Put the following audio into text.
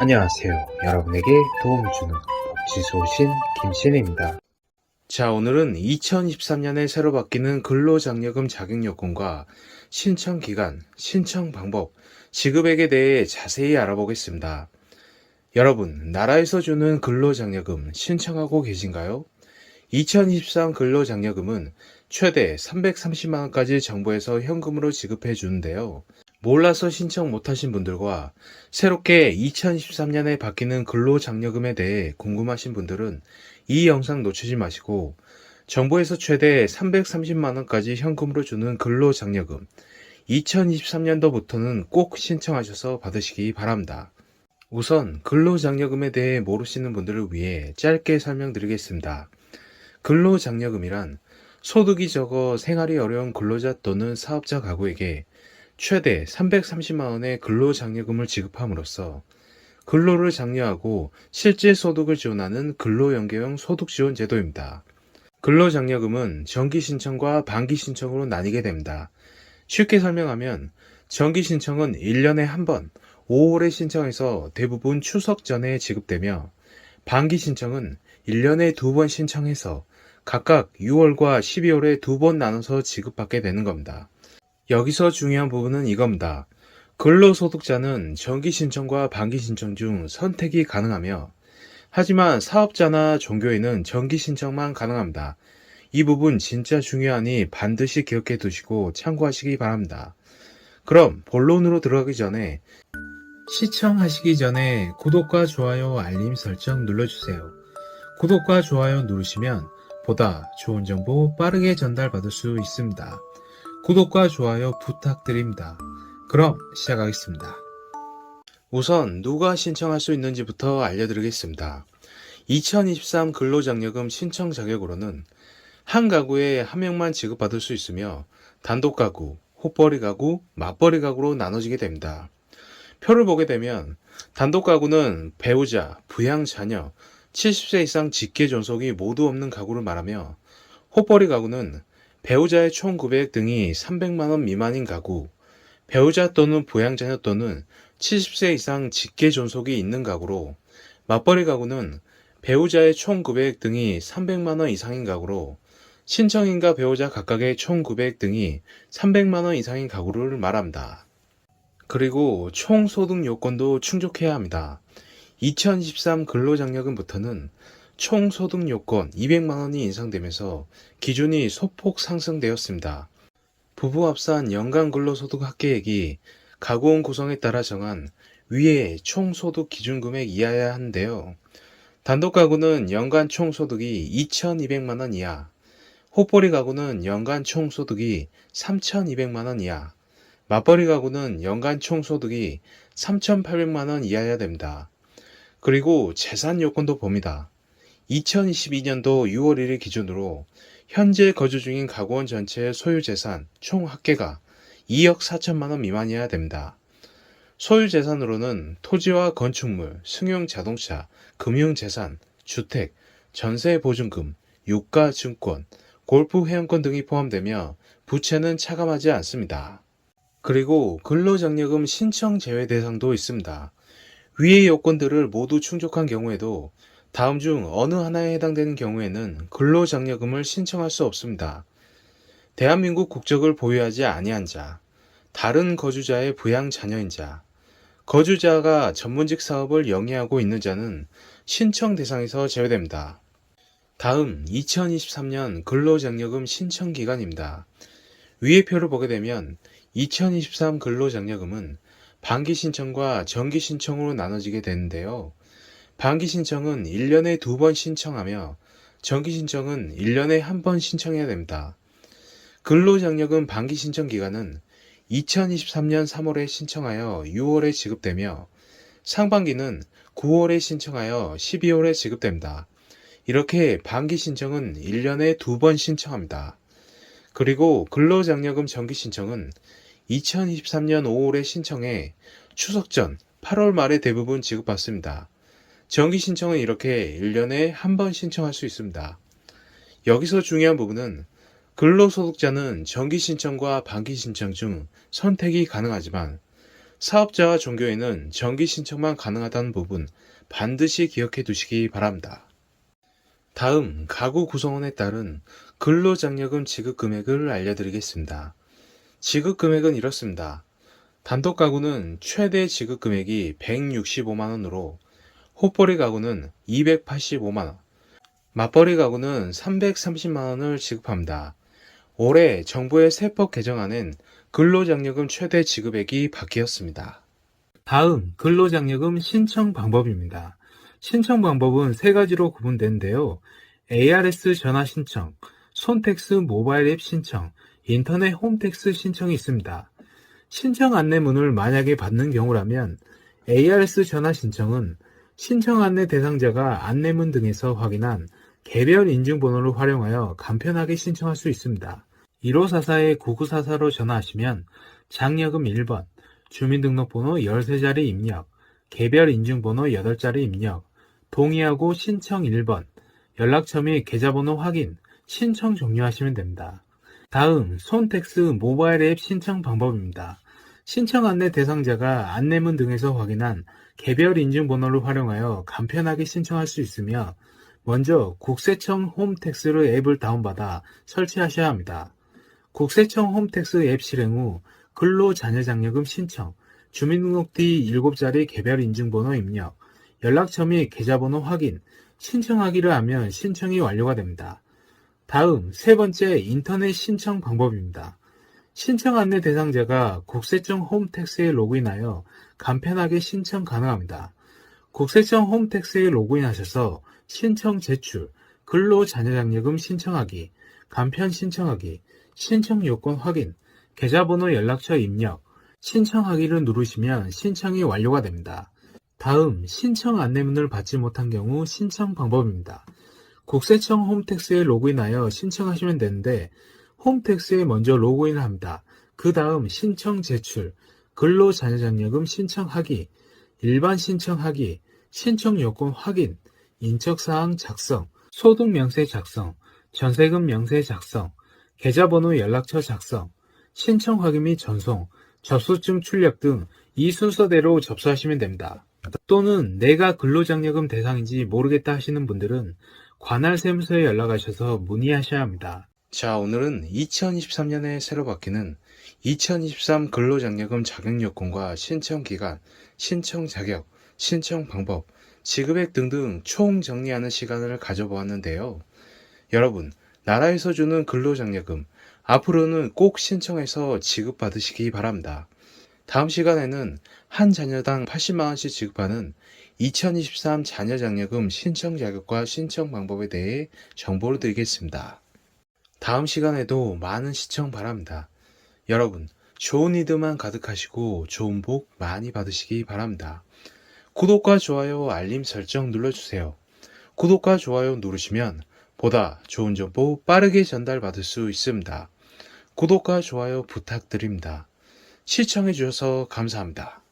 안녕하세요. 여러분에게 도움을 주는 복지소신 김신혜입니다. 자, 오늘은 2023년에 새로 바뀌는 근로장려금 자격 요건과 신청 기간, 신청 방법, 지급액에 대해 자세히 알아보겠습니다. 여러분, 나라에서 주는 근로장려금 신청하고 계신가요? 2023 근로장려금은 최대 330만원까지 정부에서 현금으로 지급해 주는데요. 몰라서 신청 못하신 분들과 새롭게 2013년에 바뀌는 근로장려금에 대해 궁금하신 분들은 이 영상 놓치지 마시고 정부에서 최대 330만원까지 현금으로 주는 근로장려금 2023년도부터는 꼭 신청하셔서 받으시기 바랍니다. 우선 근로장려금에 대해 모르시는 분들을 위해 짧게 설명드리겠습니다. 근로장려금이란 소득이 적어 생활이 어려운 근로자 또는 사업자 가구에게 최대 330만 원의 근로장려금을 지급함으로써 근로를 장려하고 실질 소득을 지원하는 근로연계형 소득지원 제도입니다. 근로장려금은 정기 신청과 반기 신청으로 나뉘게 됩니다. 쉽게 설명하면 정기 신청은 1년에 한 번 5월에 신청해서 대부분 추석 전에 지급되며 반기 신청은 1년에 두 번 신청해서 각각 6월과 12월에 두 번 나눠서 지급받게 되는 겁니다. 여기서 중요한 부분은 이겁니다. 근로소득자는 정기 신청과 반기 신청 중 선택이 가능하며 하지만 사업자나 종교인은 정기 신청만 가능합니다. 이 부분 진짜 중요하니 반드시 기억해 두시고 참고하시기 바랍니다. 그럼 본론으로 들어가기 전에 시청하시기 전에 구독과 좋아요 알림 설정 눌러주세요. 구독과 좋아요 누르시면 보다 좋은 정보 빠르게 전달받을 수 있습니다. 구독과 좋아요 부탁드립니다. 그럼 시작하겠습니다. 우선 누가 신청할 수 있는지부터 알려드리겠습니다. 2023 근로장려금 신청 자격으로는 한 가구에 한 명만 지급받을 수 있으며 단독 가구, 호벌이 가구, 맞벌이 가구로 나눠지게 됩니다. 표를 보게 되면 단독 가구는 배우자, 부양 자녀, 70세 이상 직계 존속이 모두 없는 가구를 말하며 호벌이 가구는 배우자의 총 금액 등이 300만원 미만인 가구, 배우자 또는 부양자녀 또는 70세 이상 직계 존속이 있는 가구로 맞벌이 가구는 배우자의 총 금액 등이 300만원 이상인 가구로 신청인과 배우자 각각의 총 금액 등이 300만원 이상인 가구를 말합니다. 그리고 총 소득 요건도 충족해야 합니다. 2013 근로장려금부터는 총 소득 요건 200만 원이 인상되면서 기준이 소폭 상승되었습니다. 부부 합산 연간 근로소득 합계액이 가구원 구성에 따라 정한 위의 총 소득 기준 금액 이하여야 하는데요. 단독 가구는 연간 총 소득이 2,200만 원 이하, 호벌이 가구는 연간 총 소득이 3,200만 원 이하, 맞벌이 가구는 연간 총 소득이 3,800만 원 이하여야 됩니다. 그리고 재산 요건도 봅니다. 2022년도 6월 1일 기준으로 현재 거주 중인 가구원 전체의 소유 재산 총 합계가 2억 4천만 원 미만이어야 됩니다. 소유 재산으로는 토지와 건축물, 승용 자동차, 금융 재산, 주택, 전세 보증금, 유가 증권, 골프 회원권 등이 포함되며 부채는 차감하지 않습니다. 그리고 근로장려금 신청 제외 대상도 있습니다. 위의 요건들을 모두 충족한 경우에도 다음 중 어느 하나에 해당되는 경우에는 근로장려금을 신청할 수 없습니다. 대한민국 국적을 보유하지 아니한 자, 다른 거주자의 부양 자녀인 자, 거주자가 전문직 사업을 영위하고 있는 자는 신청 대상에서 제외됩니다. 다음 2023년 근로장려금 신청 기간입니다. 위의 표를 보게 되면 2023 근로장려금은 반기 신청과 정기 신청으로 나눠지게 되는데요. 반기 신청은 1년에 두 번 신청하며 정기 신청은 1년에 한 번 신청해야 됩니다. 근로장려금 반기 신청 기간은 2023년 3월에 신청하여 6월에 지급되며 상반기는 9월에 신청하여 12월에 지급됩니다. 이렇게 반기 신청은 1년에 두 번 신청합니다. 그리고 근로장려금 정기 신청은 2023년 5월에 신청해 추석 전 8월 말에 대부분 지급받습니다. 정기 신청은 이렇게 1년에 한 번 신청할 수 있습니다. 여기서 중요한 부분은 근로소득자는 정기 신청과 반기 신청 중 선택이 가능하지만 사업자와 종교인은 정기 신청만 가능하다는 부분 반드시 기억해 두시기 바랍니다. 다음 가구 구성원에 따른 근로장려금 지급 금액을 알려드리겠습니다. 지급 금액은 이렇습니다. 단독 가구는 최대 지급 금액이 165만원으로 호벌이 가구는 285만원, 맞벌이 가구는 330만원을 지급합니다. 올해 정부의 세법 개정안엔 근로장려금 최대 지급액이 바뀌었습니다. 다음 근로장려금 신청 방법입니다. 신청 방법은 세 가지로 구분되는데요. ARS 전화 신청, 손택스 모바일 앱 신청, 인터넷 홈택스 신청이 있습니다. 신청 안내문을 만약에 받는 경우라면 ARS 전화 신청은 신청 안내 대상자가 안내문 등에서 확인한 개별 인증번호를 활용하여 간편하게 신청할 수 있습니다. 1544-9944로 전화하시면 장려금 1번, 주민등록번호 13자리 입력, 개별 인증번호 8자리 입력, 동의하고 신청 1번, 연락처 및 계좌번호 확인, 신청 종료하시면 됩니다. 다음 손택스 모바일 앱 신청 방법입니다. 신청 안내 대상자가 안내문 등에서 확인한 개별 인증번호를 활용하여 간편하게 신청할 수 있으며 먼저 국세청 홈택스를 앱을 다운받아 설치하셔야 합니다. 국세청 홈택스 앱 실행 후 근로자녀장려금 신청, 주민등록뒤 7자리 개별 인증번호 입력, 연락처 및 계좌번호 확인, 신청하기를 하면 신청이 완료가 됩니다. 다음 세 번째 인터넷 신청 방법입니다. 신청 안내 대상자가 국세청 홈택스에 로그인하여 간편하게 신청 가능합니다. 국세청 홈택스에 로그인하셔서 신청 제출, 근로자녀장려금 신청하기, 간편 신청하기, 신청 요건 확인, 계좌번호 연락처 입력, 신청하기를 누르시면 신청이 완료가 됩니다. 다음 신청 안내문을 받지 못한 경우 신청 방법입니다. 국세청 홈택스에 로그인하여 신청하시면 되는데 홈택스에 먼저 로그인을 합니다. 그 다음 신청 제출, 근로자녀장려금 신청하기, 일반 신청하기, 신청 요건 확인, 인적사항 작성, 소득 명세 작성, 전세금 명세 작성, 계좌번호 연락처 작성, 신청 확인 및 전송, 접수증 출력 등 이 순서대로 접수하시면 됩니다. 또는 내가 근로장려금 대상인지 모르겠다 하시는 분들은 관할 세무서에 연락하셔서 문의하셔야 합니다. 자, 오늘은 2023년에 새로 바뀌는 2023 근로장려금 자격 요건과 신청 기간, 신청 자격, 신청 방법, 지급액 등등 총 정리하는 시간을 가져보았는데요. 여러분, 나라에서 주는 근로장려금, 앞으로는 꼭 신청해서 지급받으시기 바랍니다. 다음 시간에는 한 자녀당 80만원씩 지급하는 2023 자녀장려금 신청 자격과 신청 방법에 대해 정보를 드리겠습니다. 다음 시간에도 많은 시청 바랍니다. 여러분, 좋은 이드만 가득하시고 좋은 복 많이 받으시기 바랍니다. 구독과 좋아요, 알림 설정 눌러주세요. 구독과 좋아요 누르시면 보다 좋은 정보 빠르게 전달받을 수 있습니다. 구독과 좋아요 부탁드립니다. 시청해주셔서 감사합니다.